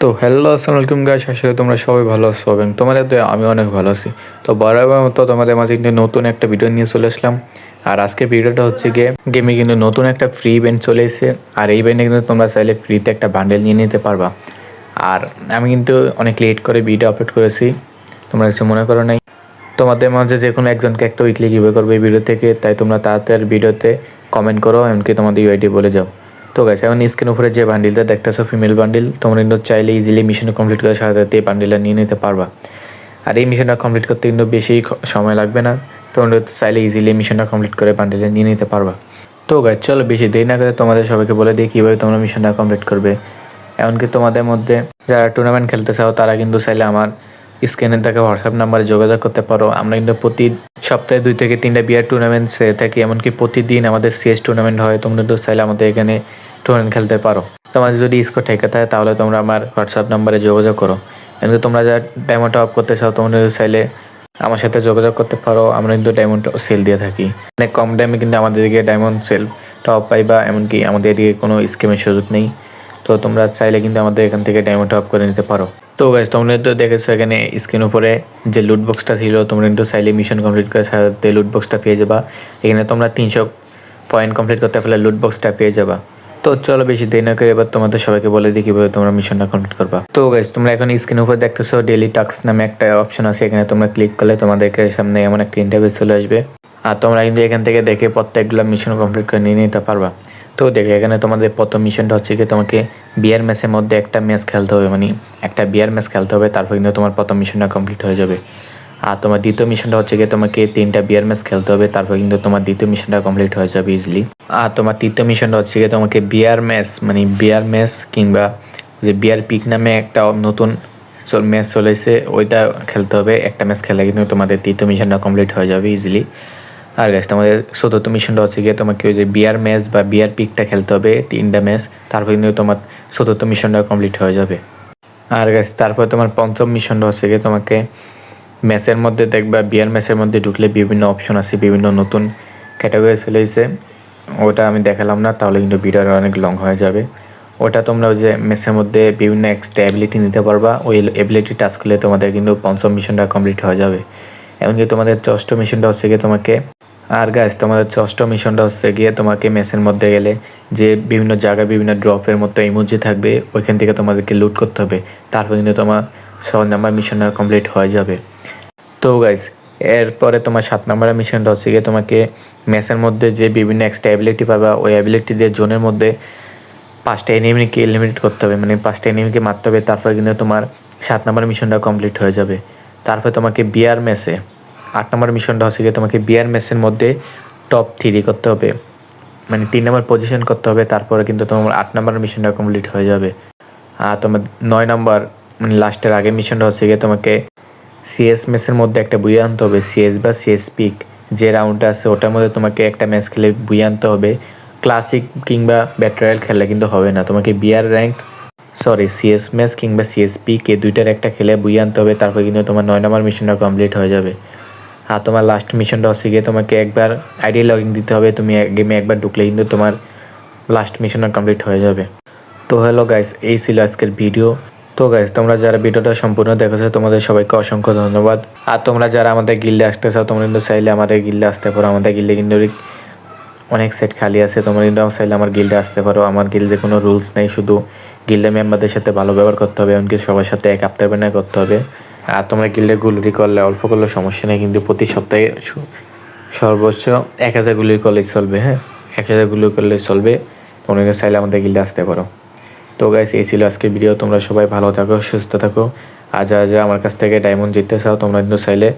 তো হ্যালো আসসালামু আলাইকুম আশা করি তোমরা সবাই ভালো আছো এবং তোমাদের তো আমি অনেক ভালো আছি। তো বরাবর মতো তোমাদের মাঝে কিন্তু নতুন একটা ভিডিও নিয়ে চলে আসলাম। আর আজকের ভিডিওটা হচ্ছে গিয়ে গেমে কিন্তু নতুন একটা ফ্রি ইভেন্ট চলে এসেছে। আর এই ইভেন্টে কিন্তু তোমরা চাইলে ফ্রিতে একটা বান্ডেল নিয়ে নিতে পারবা। আর আমি কিন্তু অনেক লেট করে ভিডিও আপলোড করেছি। তোমরা কিছু মনে করো নাই। তোমাদের মাঝে যে কোনো একজনকে একটা উইকলি গিভে করবে এই ভিডিও থেকে। তাই তোমরা তাড়াতাড়ি ভিডিওতে কমেন্ট করো, এমনকি তোমাদের ইউআইডি বলে যাও। তো গাছ এখন স্ক্রিন উপরে যে বান্ডিলটা দেখতেছো ফিমেল বান্ডিল তোমরা কিন্তু চাইলে ইজিলি মিশন কমপ্লিট করে সাথে সাথে এই বান্ডিলটা নিয়ে নিতে পারবা। আর এই মিশনটা কমপ্লিট করতে কিন্তু বেশি সময় লাগবে না, তোমরা চাইলে ইজিলি মিশনটা কমপ্লিট করে বান্ডিলটা নিয়ে নিতে পারবা। তো গাছ চলো বেশি দেরি না করে তোমাদের সবাইকে বলে দিই কীভাবে তোমরা মিশনটা কমপ্লিট করবে। এমনকি তোমাদের মধ্যে যারা টুর্নামেন্ট খেলতে চাও, তারা কিন্তু চাইলে আমার স্ক্রিনে থেকে হোয়াটসঅ্যাপ নাম্বারে যোগাযোগ করতে পারো। আমরা কিন্তু প্রতি সপ্তাহে দুই থেকে তিনটা বিয়ার টুর্নামেন্ট সেরে থাকি, এমনকি প্রতিদিন আমাদের সিএস টুর্নামেন্ট হয়, তোমরা তো চাইলে আমাদের এখানে টুর্নামেন্ট খেলতে পারো। তোমাদের যদি স্কোর ঠেকে থাকে, তাহলে তোমরা আমার হোয়াটসঅ্যাপ নাম্বারে যোগাযোগ করো। এমনকি তোমরা যা ডায়মন্ড অফ করতে চাও, তোমরা চাইলে আমার সাথে যোগাযোগ করতে পারো, আমরা কিন্তু ডায়মন্ড সেল দিয়ে থাকি। অনেক কম দামে কিন্তু আমাদের দিকে ডায়মন্ড সেল টপ পাইবা এমনকি আমাদের এদিকে কোনো স্কিমের সুযোগ নেই। তো তোমরা চাইলে কিন্তু আমাদের এখান থেকে ডায়মন্ড অফ করে নিতে পারো। তো গাইজ তোমরা তো দেখেছ এখানে স্ক্রিন উপরে যে লুট বক্সটা ছিল, তোমরা কিন্তু চাইলে মিশন কমপ্লিট করে সাথে লুট বক্সটা পেয়ে যাবা। এখানে তোমরা তিনশো পয়েন্ট কমপ্লিট করতে পারলে লুট বক্সটা পেয়ে যাবা। তো চলো বেশি দেরি না করে এবার তোমাদের সবাইকে বলে দিই কীভাবে তোমরা মিশনটা কমপ্লিট করবা। তো গাইজ তোমরা এখন স্ক্রিন উপরে দেখতেছো ডেলি টাস্ক নামে একটা অপশন আছে, এখানে তোমরা ক্লিক করলে তোমাদেরকে সামনে এমন একটা ইন্টারভিউ চলে আসবে। আর তোমরা কিন্তু এখান থেকে দেখে প্রত্যেকগুলো মিশন কমপ্লিট করে নিয়ে নিতে পারবা। তো দেখে, এখানে তোমাদের প্রথম মিশনটা হচ্ছে কি তোমাকে বিয়ার ম্যাচের মধ্যে একটা ম্যাচ খেলতে হবে মানে একটা বিয়ার ম্যাচ খেলতে হবে, তারপর কিন্তু তোমার প্রথম মিশনটা কমপ্লিট হয়ে যাবে। আর তোমার দ্বিতীয় মিশনটা হচ্ছে গিয়ে তোমাকে তিনটা বিয়ার ম্যাচ খেলতে হবে, তারপর কিন্তু তোমার দ্বিতীয় মিশনটা কমপ্লিট হয়ে যাবে ইজিলি আর তোমার তৃতীয় মিশনটা হচ্ছে গিয়ে তোমাকে বিয়ার ম্যাচ মানে বিয়ার ম্যাচ কিংবা যে বিয়ার পিক নামে একটা নতুন ম্যাচ চলেছে, ওইটা খেলতে হবে, একটা ম্যাচ খেলে কিন্তু তোমাদের তৃতীয় মিশনটা কমপ্লিট হয়ে যাবে ইজিলি আর গাছ তোমাদের চতুর্থ মিশনটা হচ্ছে গিয়ে তোমাকে ওই যে বিয়ার ম্যাচ বা বিয়ার পিকটা খেলতে হবে, তিনটা ম্যাচ তারপর কিন্তু তোমার চতুর্থ মিশনটা কমপ্লিট হয়ে যাবে। আর গাছ তারপর তোমার পঞ্চম মিশনটা হচ্ছে গিয়ে তোমাকে ম্যাচের মধ্যে দেখবা বিয়ার ম্যাচের মধ্যে ঢুকলে বিভিন্ন অপশন আছে, বিভিন্ন নতুন ক্যাটাগরি চলে এসেছে। ওটা আমি দেখালাম না, তাহলে কিন্তু ভিডিওটা অনেক লং হয়ে যাবে। ওটা তোমরা ওই যে ম্যাচের মধ্যে বিভিন্ন এক্সট্রা অ্যাবিলিটি নিতে পারবা, ওই অ্যাবিলিটি টাচ করলে তোমাদের কিন্তু পঞ্চম মিশনটা কমপ্লিট হয়ে যাবে। এমনকি তোমাদের ষষ্ঠ মিশনটা হচ্ছে গিয়ে তোমাকে আর গাছ তোমাদের ষষ্ঠ মিশনটা হচ্ছে গিয়ে তোমাকে মেসের মধ্যে গেলে যে বিভিন্ন জায়গায় বিভিন্ন ড্রপের মতো ইমোজি থাকবে, ওইখান থেকে তোমাদেরকে লুট করতে হবে। তারপর কিন্তু তোমার ছ নাম্বার মিশনটা কমপ্লিট হয়ে যাবে। তো গাইজ এরপরে তোমার সাত নম্বরের মিশনটা হচ্ছে গিয়ে তোমাকে ম্যাচের মধ্যে যে বিভিন্ন এক্সট্রা অ্যাবিলিটি পাবা, ওই অ্যাবিলিটি দিয়ে জোনের মধ্যে পাঁচটা এনিমিকে এলিমিনেট করতে হবে। মানে পাঁচটা এনিমিকে মারতে হবে, তারপরে কিন্তু তোমার সাত নম্বর মিশনটা কমপ্লিট হয়ে যাবে। তারপরে তোমাকে বিয়ার ম্যাচে আট নম্বর মিশনটা হচ্ছে গিয়ে তোমাকে বিয়ার ম্যাচের মধ্যে টপ থ্রি করতে হবে। মানে তিন নম্বর পজিশন করতে হবে, তারপরে কিন্তু তোমার আট নম্বর মিশনটা কমপ্লিট হয়ে যাবে। আর তোমার নয় নম্বর মানে লাস্টের আগে মিশনটা হচ্ছে গিয়ে তোমাকে সিএস ম্যাচের মধ্যে একটা বুয়ে আনতে হবে সিএস বা সিএস পিক যে রাউন্ডটা আছে, ওটার মধ্যে তোমাকে একটা ম্যাচ খেলে বুয়ে আনতে হবে। ক্লাসিক কিংবা ব্যাটারিয়াল খেললে কিন্তু হবে না। তোমাকে বিয়ার র্যাঙ্ক সরি সিএস ম্যাচ কিংবা সিএস পিক এই দুইটার একটা খেলে বুয়ে আনতে হবে, তারপর কিন্তু তোমার নয় নম্বর মিশনটা কমপ্লিট হয়ে যাবে। আর তোমার লাস্ট মিশনটা হচ্ছে গিয়ে তোমাকে একবার আইডি লগইন দিতে হবে। তুমি গেমে একবার ঢুকলে কিন্তু তোমার লাস্ট মিশনটা কমপ্লিট হয়ে যাবে। তো হ্যালো গাইস এই ছিল আজকের ভিডিও তো গাইস তোমরা যারা ভিডিওটা সম্পূর্ণ দেখেছ, তোমাদের সবাইকে অসংখ্য ধন্যবাদ। আর তোমরা যারা আমাদের গিল্ডে আসতে চাও, তোমরা কিন্তু চাইলে আমাদের গিল্ডে আসতে পারো। আমাদের গিল্ডে কিন্তু অনেক সেট খালি আছে। তোমরা কিন্তু চাইলে আমার গিল্ডে আসতে পারো। আমার গিল্ডে কোনো রুলস নেই। শুধু গিল্ডে মেম্বারদের সাথে ভালো ব্যবহার করতে হবে, এমনকি সবার সাথে এক আপ্তার বেনা করতে হবে। আর তোমরা গিল্ডে গুলরি করলে অল্প করলে সমস্যা নেই, কিন্তু প্রতি সপ্তাহে সর্বোচ্চ এক হাজার গুলি করলেই চলবে হ্যাঁ? এক হাজার গুলি করলে চলবে। তোমরা চাইলে আমাদের গিল্ডে আসতে পারো। তো গাইস এই ছিল আজকের ভিডিও তোমরা সবাই ভালো থাকো, সুস্থ থাকো। আর যা যা আমার কাছ থেকে ডায়মন্ড জিততে চাও, তোমরা কিন্তু চাইলে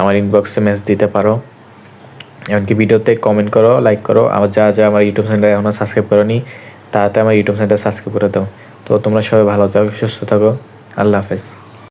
আমার ইনবক্সে মেসেজ দিতে পারো। এমনকি ভিডিওতে কমেন্ট করো লাইক করো। আমার যা যা আমার ইউটিউব চ্যানেল এখনও সাবস্ক্রাইব করোনি তাতে আমার ইউটিউব চ্যানেলটা সাবস্ক্রাইব করে দাও। তো তোমরা সবাই ভালো থাকো, সুস্থ থাকো। আল্লাহ হাফেজ।